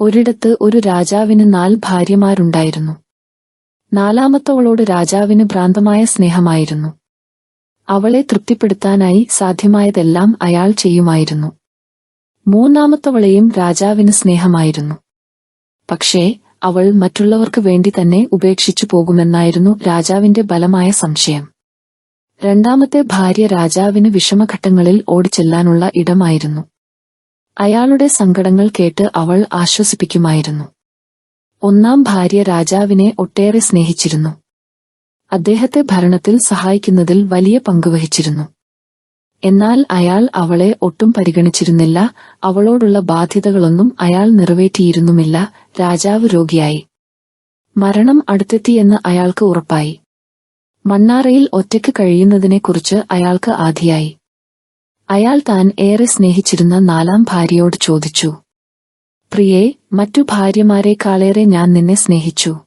ഒരിടത്ത് ഒരു രാജാവിന് നാല് ഭാര്യമാരുണ്ടായിരുന്നു. നാലാമത്തവളോട് രാജാവിന് ഭ്രാന്തമായ സ്നേഹമായിരുന്നു. അവളെ തൃപ്തിപ്പെടുത്താനായി സാധ്യമായതെല്ലാം അയാൾ ചെയ്യുമായിരുന്നു. മൂന്നാമത്തവളെയും രാജാവിന് സ്നേഹമായിരുന്നു. പക്ഷേ അവൾ മറ്റുള്ളവർക്ക് വേണ്ടി തന്നെ ഉപേക്ഷിച്ചു പോകുമെന്നായിരുന്നു രാജാവിന്റെ ബലമായ സംശയം. രണ്ടാമത്തെ ഭാര്യ രാജാവിന് വിഷമഘട്ടങ്ങളിൽ ഓടിച്ചെല്ലാനുള്ള ഇടമായിരുന്നു. അയാളുടെ സങ്കടങ്ങൾ കേട്ട് അവൾ ആശ്വസിപ്പിക്കുമായിരുന്നു. ഒന്നാം ഭാര്യ രാജാവിനെ ഒട്ടേറെ സ്നേഹിച്ചിരുന്നു. അദ്ദേഹത്തെ ഭരണത്തിൽ സഹായിക്കുന്നതിൽ വലിയ പങ്കുവഹിച്ചിരുന്നു എന്നാൽ അയാൾ അവളെ ഒട്ടും പരിഗണിച്ചിരുന്നില്ല അവളോടുള്ള ബാധ്യതകളൊന്നും അയാൾ നിറവേറ്റിയിരുന്നുമില്ല രാജാവ് രോഗിയായി. മരണം അടുത്തെത്തിയെന്ന് അയാൾക്ക് ഉറപ്പായി. മണ്ണാറയിൽ ഒറ്റയ്ക്ക് കഴിയുന്നതിനെക്കുറിച്ച് അയാൾക്ക് ആധിയായി. അയാൾ താൻ ഏറെ സ്നേഹിച്ചിരുന്ന നാലാം ഭാര്യയോട് ചോദിച്ചു പ്രിയേ മറ്റു ഭാര്യമാരെക്കാളേറെ ഞാൻ നിന്നെ സ്നേഹിച്ചു.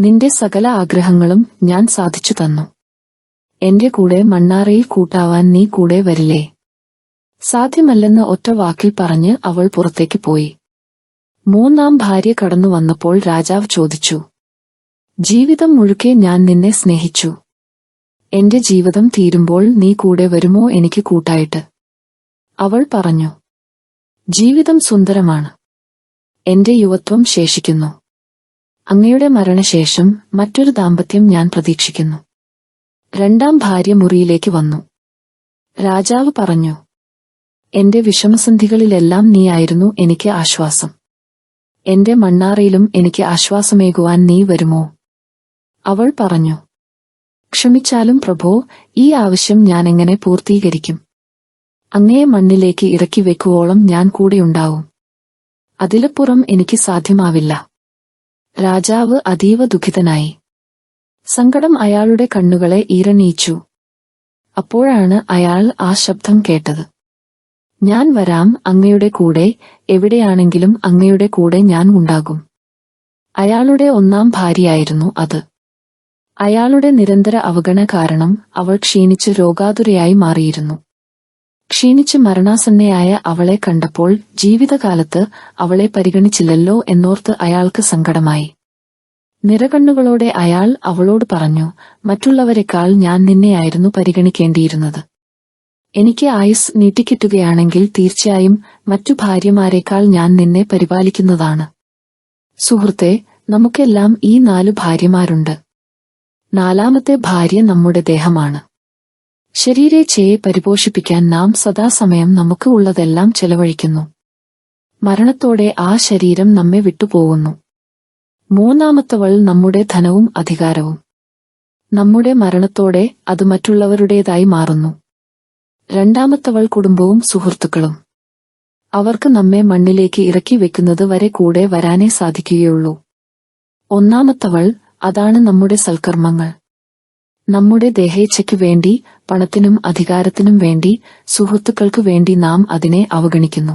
നിന്റെ സകല ആഗ്രഹങ്ങളും ഞാൻ സാധിച്ചു തന്നു. എന്റെ കൂടെ മണ്ണാറയിൽ കൂട്ടാവാൻ നീ കൂടെ വരില്ലേ? സാധ്യമല്ലെന്ന് ഒറ്റ വാക്കിൽ പറഞ്ഞ് അവൾ പുറത്തേക്ക് പോയി. മൂന്നാം ഭാര്യ കടന്നു വന്നപ്പോൾ രാജാവ് ചോദിച്ചു ജീവിതം മുഴുക്കെ ഞാൻ നിന്നെ സ്നേഹിച്ചു. എന്റെ ജീവിതം തീരുമ്പോൾ നീ കൂടെ വരുമോ എനിക്ക് കൂട്ടായിട്ട്? അവൾ പറഞ്ഞു ജീവിതം സുന്ദരമാണ്. എന്റെ യുവത്വം ശേഷിക്കുന്നു. അങ്ങയുടെ മരണശേഷം മറ്റൊരു ദാമ്പത്യം ഞാൻ പ്രതീക്ഷിക്കുന്നു. രണ്ടാം ഭാര്യ മുറിയിലേക്ക് വന്നു. രാജാവ് പറഞ്ഞു എന്റെ വിഷമസന്ധികളിലെല്ലാം നീയായിരുന്നു എനിക്ക് ആശ്വാസം. എന്റെ മണ്ണാറയിലും എനിക്ക് ആശ്വാസമേകുവാൻ നീ വരുമോ? അവൾ പറഞ്ഞു ക്ഷമിച്ചാലും പ്രഭോ ഈ ആവശ്യം ഞാൻ എങ്ങനെ പൂർത്തീകരിക്കും? അങ്ങേ മണ്ണിലേക്ക് ഇറക്കി വെക്കുവോളം ഞാൻ കൂടെയുണ്ടാവും അതിലപ്പുറം എനിക്ക് സാധ്യമാവില്ല. രാജാവ് അതീവ ദുഃഖിതനായി. സങ്കടം അയാളുടെ കണ്ണുകളെ ഈരണീച്ചു അപ്പോഴാണ് അയാൾ ആ ശബ്ദം കേട്ടത്. ഞാൻ വരാം അങ്ങയുടെ കൂടെ എവിടെയാണെങ്കിലും അങ്ങയുടെ കൂടെ ഞാൻ ഉണ്ടാകും. അയാളുടെ ഒന്നാം ഭാര്യയായിരുന്നു അത്. അയാളുടെ നിരന്തര അവഗണ കാരണം അവൾ ക്ഷീണിച്ച് രോഗാതുരയായി മാറിയിരുന്നു. ക്ഷീണിച്ച് മരണാസന്നയായ അവളെ കണ്ടപ്പോൾ ജീവിതകാലത്ത് അവളെ പരിഗണിച്ചില്ലല്ലോ എന്നോർത്ത് അയാൾക്ക് സങ്കടമായി. നിറകണ്ണുകളോടെ അയാൾ അവളോട് പറഞ്ഞു മറ്റുള്ളവരെക്കാൾ ഞാൻ നിന്നെയായിരുന്നു പരിഗണിക്കേണ്ടിയിരുന്നത്. എനിക്ക് ആയുസ് നീട്ടിക്കിട്ടുകയാണെങ്കിൽ തീർച്ചയായും മറ്റു ഭാര്യമാരെക്കാൾ ഞാൻ നിന്നെ പരിപാലിക്കുന്നതാണ്. സുഹൃത്തെ നമുക്കെല്ലാം ഈ നാലു ഭാര്യമാരുണ്ട്. നാലാമത്തെ ഭാര്യ നമ്മുടെ ദേഹമാണ്. ശരീരേച്ഛയെ പരിപോഷിപ്പിക്കാൻ നാം സദാസമയം നമുക്ക് ഉള്ളതെല്ലാം ചെലവഴിക്കുന്നു. മരണത്തോടെ ആ ശരീരം നമ്മെ വിട്ടുപോകുന്നു. മൂന്നാമത്തവൾ നമ്മുടെ ധനവും അധികാരവും. നമ്മുടെ മരണത്തോടെ അത് മറ്റുള്ളവരുടേതായി മാറുന്നു. രണ്ടാമത്തവൾ കുടുംബവും സുഹൃത്തുക്കളും. അവർക്ക് നമ്മെ മണ്ണിലേക്ക് ഇറക്കി വെക്കുന്നത് വരെ കൂടെ വരാനേ സാധിക്കുകയുള്ളൂ. ഒന്നാമത്തവൾ അതാണ് നമ്മുടെ സൽക്കർമ്മങ്ങൾ. നമ്മുടെ ദേഹേച്ഛയ്ക്കു വേണ്ടി പണത്തിനും അധികാരത്തിനും വേണ്ടി സുഹൃത്തുക്കൾക്കു വേണ്ടി നാം അതിനെ അവഗണിക്കുന്നു.